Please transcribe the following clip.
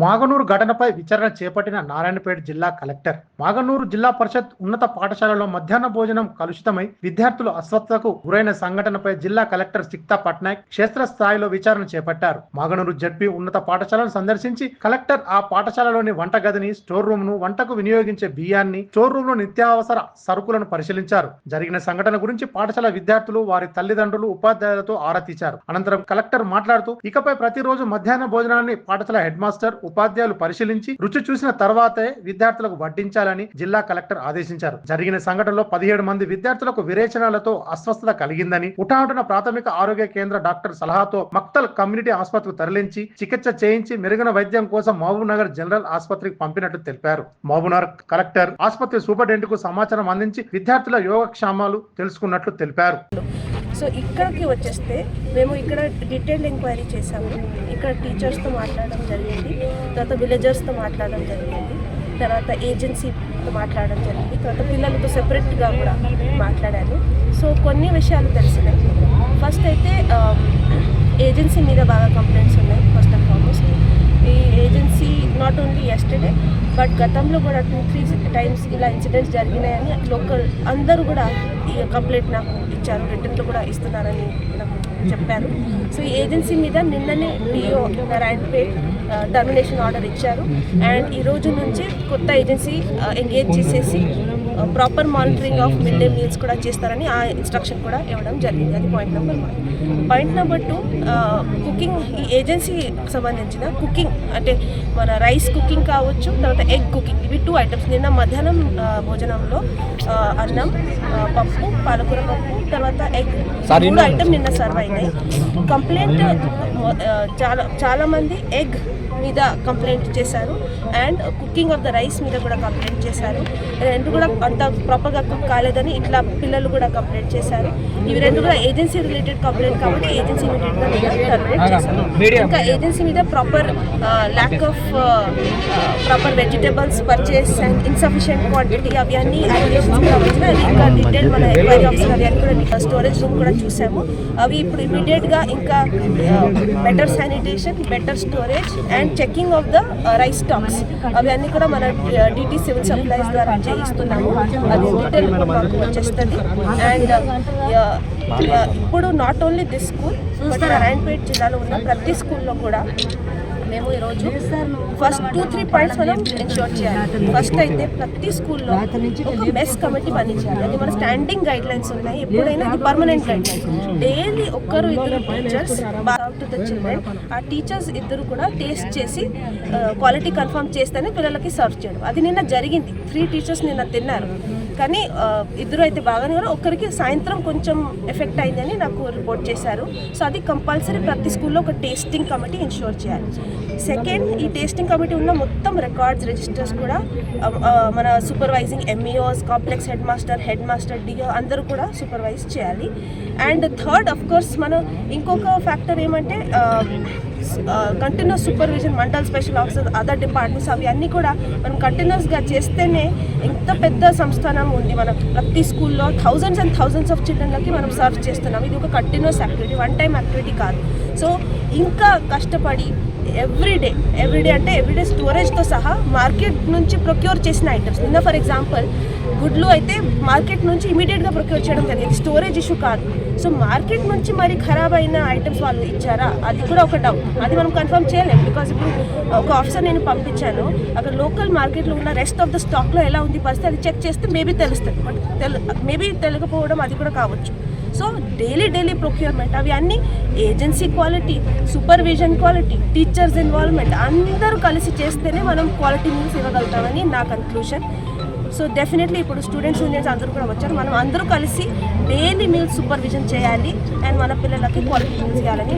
మాగనూరు ఘటనపై విచారణ చేపట్టిన నారాయణపేట జిల్లా కలెక్టర్. మాగనూరు జిల్లా పరిషత్ ఉన్నత పాఠశాలలో మధ్యాహ్న భోజనం కలుషితమై విద్యార్థులు అస్వస్థతకు గురైన సంఘటనపై జిల్లా కలెక్టర్ సిక్తా పట్నాయక్ క్షేత్రస్థాయిలో విచారణ చేపట్టారు. మాగనూరు జడ్పీ ఉన్నత పాఠశాలను సందర్శించి కలెక్టర్ ఆ పాఠశాలలోని వంటగదిని స్టోర్ రూమ్ను వంటకు వినియోగించే బియ్యాన్ని స్టోర్ రూమ్లో నిత్యావసర సరుకులను పరిశీలించారు. జరిగిన సంఘటన గురించి పాఠశాల విద్యార్థులు వారి తల్లిదండ్రులు ఉపాధ్యాయులతో ఆరా తీశారు. అనంతరం కలెక్టర్ మాట్లాడుతూ ఇకపై ప్రతిరోజు మధ్యాహ్న భోజనాన్ని పాఠశాల హెడ్ మాస్టర్ ఉపాధ్యాయులు పరిశీలించి రుచి చూసిన తర్వాతే విద్యార్థులకు వడ్డించాలని జిల్లా కలెక్టర్ ఆదేశించారు. జరిగిన సంఘటనలో పదిహేడు మంది విద్యార్థులకు విరేచనాలతో అస్వస్థత కలిగిందని ఉటాటున ప్రాథమిక ఆరోగ్య కేంద్ర డాక్టర్ సలహాతో మక్తల్ కమ్యూనిటీ ఆసుపత్రికి తరలించి చికిత్స చేయించి మెరుగైన వైద్యం కోసం మహబూబ్ నగర్ జనరల్ ఆసుపత్రికి పంపినట్లు తెలిపారు. మహబూబ్ నగర్ కలెక్టర్ ఆసుపత్రి సూపరింటెండెంట్కు సమాచారం అందించి విద్యార్థుల యోగక్షేమాలు తెలుసుకున్నట్లు తెలిపారు. సో ఇక్కడికి వచ్చేస్తే మేము ఇక్కడ డీటెయిల్ ఎంక్వైరీ చేసాము ఇక్కడ టీచర్స్తో మాట్లాడడం జరిగింది తర్వాత విలేజర్స్తో మాట్లాడడం జరిగింది తర్వాత ఏజెన్సీతో మాట్లాడడం జరిగింది తర్వాత పిల్లలతో సెపరేట్గా కూడా మాట్లాడాను. సో కొన్ని విషయాలు తెలిసినాయి. ఫస్ట్ అయితే um, ఏజెన్సీ మీద బాగా కంప్లైంట్స్ ఉన్నాయి ఫస్ట్ అండ్ ఫార్మోస్ట్ ఈ agency not only yesterday but గతంలో కూడా టూ త్రీ టైమ్స్ ఇలా ఇన్సిడెంట్స్ జరిగినాయని లోకల్ అందరూ కూడా ఈ కంప్లైంట్ నాకు ఇచ్చారు రిటర్న్లు కూడా ఇస్తున్నారని నాకు చెప్పారు. సో ఈ ఏజెన్సీ మీద నిన్ననే డిఓ నారాయణపేట్ టర్మినేషన్ ఆర్డర్ ఇచ్చారు. అండ్ ఈ రోజు నుంచి కొత్త ఏజెన్సీ ఎంగేజ్ చేసేసి proper monitoring of mid day meals కూడా చేస్తారని ఆ ఇన్స్ట్రక్షన్ కూడా ఇవ్వడం జరిగింది. అది point number one point number two cooking ఈ ఏజెన్సీ సంబంధించిన కుకింగ్ అంటే మన రైస్ కుకింగ్ కావచ్చు తర్వాత ఎగ్ కుకింగ్ ఇవి టూ ఐటమ్స్ నిన్న మధ్యాహ్నం భోజనంలో అన్నం పప్పు పాలకూర పప్పు తర్వాత ఎగ్ మూడు ఐటమ్ నిన్న సర్వ్ అయినాయి. కంప్లైంట్ చాలా చాలా మంది ఎగ్ మీద కంప్లైంట్ చేశారు. And cooking of the rice మీద కూడా కంప్లైంట్ చేశారు. రెండు కూడా అంత ప్రాపర్గా కుక్ కాలేదని ఇట్లా పిల్లలు కూడా కంప్లైంట్ చేశారు. ఇవి రెండు కూడా ఏజెన్సీ రిలేటెడ్ కంప్లైంట్ కాబట్టి ఏజెన్సీ రిలేటెడ్గా టర్మినేట్ చేశారు ఇంకా ఏజెన్సీ మీద proper lack of proper vegetables purchase and insufficient quantity అవి అన్ని ఇంకా డీటెయిల్ మన ఎంక్వైరీ ఆఫీసర్ అవి అన్ని కూడా స్టోరేజ్ రూమ్ కూడా చూసాము అవి ఇప్పుడు ఇమీడియట్గా ఇంకా better sanitation better storage and checking of the rice stocks అవన్నీ కూడా మన డిటి సివిల్ సప్లైస్ ద్వారా చేయిస్తున్నాము. అది డీటెయిల్ వచ్చేస్తుంది. అండ్ ఇప్పుడు not only this school but Narayanpet జిల్లాలో ఉన్న ప్రతి స్కూల్లో కూడా మేము ఈరోజు ఫస్ట్ టూ త్రీ పాయింట్స్ మనం ఎన్షోర్ చేయాలి. ఫస్ట్ అయితే ప్రతి స్కూల్లో ఒక మెస్ కమిటీ పనిచేయాలి. అది మన స్టాండింగ్ గైడ్ లైన్స్ ఉన్నాయి. ఎప్పుడైనా అది పర్మనెంట్ గైడ్ లైన్స్ డైలీ ఒక్కరు ఇద్దరు టీచర్స్ టు ద చిల్డ్రన్ ఆ టీచర్స్ ఇద్దరు కూడా టేస్ట్ చేసి క్వాలిటీ కన్ఫర్మ్ చేస్తేనే పిల్లలకి సర్వ్ చేయడం. అది నిన్న జరిగింది. త్రీ టీచర్స్ నిన్న తిన్నారు. కానీ ఇద్దరు అయితే బాగానే ఉన్నారు. ఒక్కరికి సాయంత్రం కొంచెం ఎఫెక్ట్ అయిందని నాకు రిపోర్ట్ చేశారు. సో అది కంపల్సరీ ప్రతి స్కూల్లో ఒక టేస్టింగ్ కమిటీ ఇన్షూర్ చేయాలి. సెకండ్ ఈ టేస్టింగ్ కమిటీ ఉన్న మొత్తం రికార్డ్స్ రిజిస్టర్స్ కూడా మన supervising MEOs complex head master head master DO అందరూ కూడా సూపర్వైజ్ చేయాలి. అండ్ థర్డ్ అఫ్ కోర్స్ మనం ఇంకొక ఫ్యాక్టర్ ఏమంటే continuous supervision mandal special officer other departments అవి అన్నీ కూడా మనం కంటిన్యూస్గా చేస్తేనే ఇంత పెద్ద సంస్థానం ఉంది. మనం ప్రతి స్కూల్లో థౌజండ్స్ అండ్ థౌజండ్స్ ఆఫ్ చిల్డ్రన్లకి మనం సర్వ్ చేస్తున్నాం. ఇది ఒక continuous activity one time activity కాదు. సో ఇంకా కష్టపడి ఎవ్రీడే ఎవ్రీడే అంటే ఎవ్రీడే స్టోరేజ్తో సహా మార్కెట్ నుంచి ప్రొక్యూర్ చేసిన ఐటమ్స్ నిన్న ఫర్ ఎగ్జాంపుల్ గుడ్లు అయితే మార్కెట్ నుంచి ఇమీడియట్గా ప్రొక్యూర్ చేయడం జరిగింది. స్టోరేజ్ ఇష్యూ కాదు. సో మార్కెట్ నుంచి మరి ఖరాబ్ అయిన ఐటమ్స్ వాళ్ళు ఇచ్చారా? అది కూడా ఒక డౌట్ అది మనం కన్ఫర్మ్ చేయలేం బికాజ్ ఇప్పుడు ఒక ఆఫీసర్ నేను పంపించాను. అక్కడ లోకల్ మార్కెట్లో ఉన్న రెస్ట్ ఆఫ్ ద స్టాక్లో ఎలా ఉంది పరిస్థితి అది చెక్ చేస్తే మేబీ తెలుస్తుంది. బట్ తెలు మేబీ తెలియకపోవడం అది కూడా కావచ్చు. సో డైలీ డైలీ ప్రొక్యూర్మెంట్ అవి అన్నీ agency quality supervision quality teachers involvement అందరూ కలిసి చేస్తేనే మనం క్వాలిటీ మీల్స్ ఇవ్వగలుగుతామని నా కన్క్లూషన్ సో డెఫినెట్లీ ఇప్పుడు స్టూడెంట్స్ యూనియన్స్ అందరూ కూడా వచ్చారు. మనం అందరూ కలిసి డైలీ మీల్స్ సూపర్విజన్ చేయాలి అండ్ మన పిల్లలకి క్వాలిటీ మీల్స్ ఇవ్వాలని